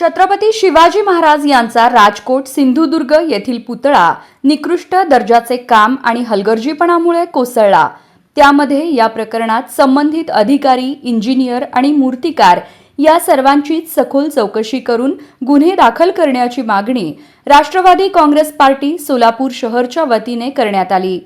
छत्रपती शिवाजी महाराज यांचा राजकोट सिंधुदुर्ग येथील पुतळा निकृष्ट दर्जाचे काम आणि हलगर्जीपणामुळे कोसळला. त्यामध्ये या प्रकरणात संबंधित अधिकारी इंजिनियर आणि मूर्तिकार या सर्वांची सखोल चौकशी करून गुन्हे दाखल करण्याची मागणी राष्ट्रवादी काँग्रेस पार्टी सोलापूर शहरच्या वतीने करण्यात आली.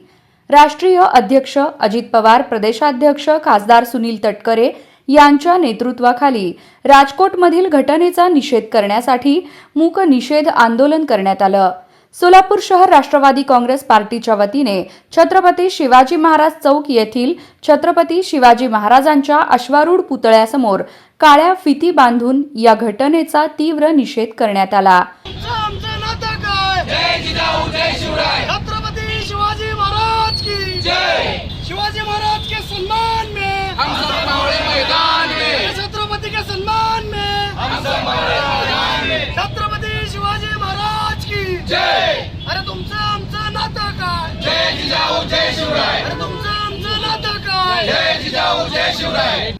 राष्ट्रीय अध्यक्ष अजित पवार प्रदेशाध्यक्ष खासदार सुनील तटकरे यांच्या नेतृत्वाखाली राजकोटमधील घटनेचा निषेध करण्यासाठी मूक निषेध आंदोलन करण्यात आलं. सोलापूर शहर राष्ट्रवादी काँग्रेस पार्टीच्या वतीने छत्रपती शिवाजी महाराज चौक येथील छत्रपती शिवाजी महाराजांच्या अश्वारूढ पुतळ्यासमोर काळ्या फिती बांधून या घटनेचा तीव्र निषेध करण्यात आला.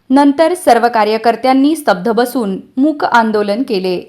नंतर सर्व कार्यकर्त्यांनी स्तब्ध बसून मूक आंदोलन केले.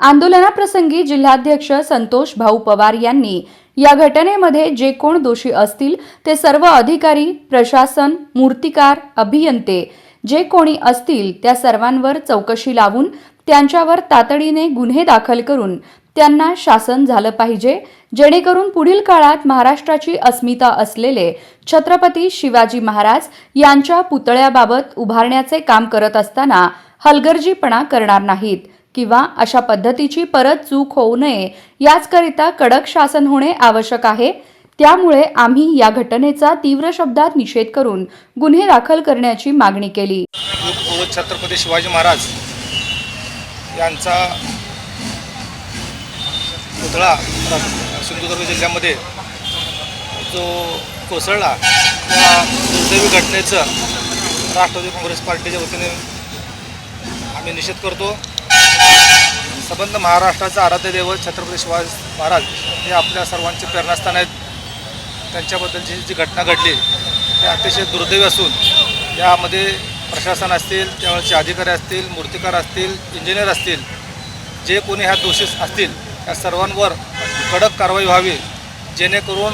आंदोलनाप्रसंगी जिल्हाध्यक्ष संतोष भाऊ पवार यांनी या घटनेमध्ये जे कोण दोषी असतील ते सर्व अधिकारी प्रशासन मूर्तिकार अभियंते जे कोणी असतील त्या सर्वांवर चौकशी लावून त्यांच्यावर तातडीने गुन्हे दाखल करून त्यांना शासन झालं पाहिजे. जेणेकरून पुढील काळात महाराष्ट्राची अस्मिता असलेले छत्रपती शिवाजी महाराज यांच्या पुतळ्याबाबत उभारण्याचे काम करत असताना हलगर्जीपणा करणार नाहीत किंवा अशा पद्धतीची परत चूक होऊ नये याचकरिता कडक शासन होणे आवश्यक आहे. त्यामुळे आम्ही या घटनेचा तीव्र शब्दात निषेध करून गुन्हे दाखल करण्याची मागणी केली. छत्रपती शिवाजी महाराज यांचा पुतळा सिंधुदुर्ग जिल्ह्यामध्ये जो कोसळला त्या दुर्दैवी घटनेचं राष्ट्रवादी काँग्रेस पार्टीच्या वतीने आम्ही निषेध करतो. संबंध महाराष्ट्राचा आराध्य दैवत छत्रपती शिवाजी महाराज हे आपल्या सर्वांचे प्रेरणास्थान आहेत. त्यांच्याबद्दलची जी घटना घडली ते अतिशय दुर्दैवी असून यामध्ये प्रशासन असतील त्यावेळेचे अधिकारी असतील मूर्तिकार असतील इंजिनियर असतील जे कोणी ह्या दोषी असतील त्या सर्वांवर कडक कारवाई व्हावी जेणेकरून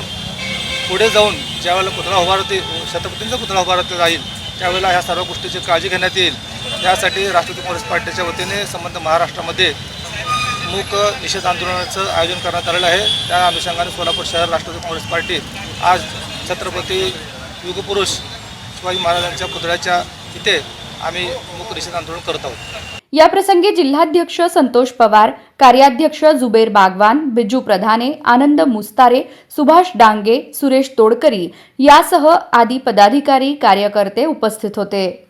पुढे जाऊन ज्यावेळेला पुतळा उभारते छत्रपतींचा पुतळा उभारत जाईल त्यावेळेला ह्या सर्व गोष्टीची काळजी घेण्यात येईल. त्यासाठी राष्ट्रवादी काँग्रेस पार्टीच्या वतीने संबंध महाराष्ट्रामध्ये मूक निषेध आंदोलनाचं आयोजन करण्यात आलेलं आहे. त्या अनुषंगाने सोलापूर शहर राष्ट्रवादी काँग्रेस पार्टी आज छत्रपती युगपुरुष शिवाजी महाराजांच्या पुतळ्याच्या इथे आम्ही मूक निषेध आंदोलन करत आहोत. याप्रसंगी जिल्हाध्यक्ष संतोष पवार कार्याध्यक्ष जुबेर बागवान बिजू प्रधाने आनंद मुस्तारे सुभाष डांगे सुरेश तोडकरी यासह आदी पदाधिकारी कार्यकर्ते उपस्थित होते.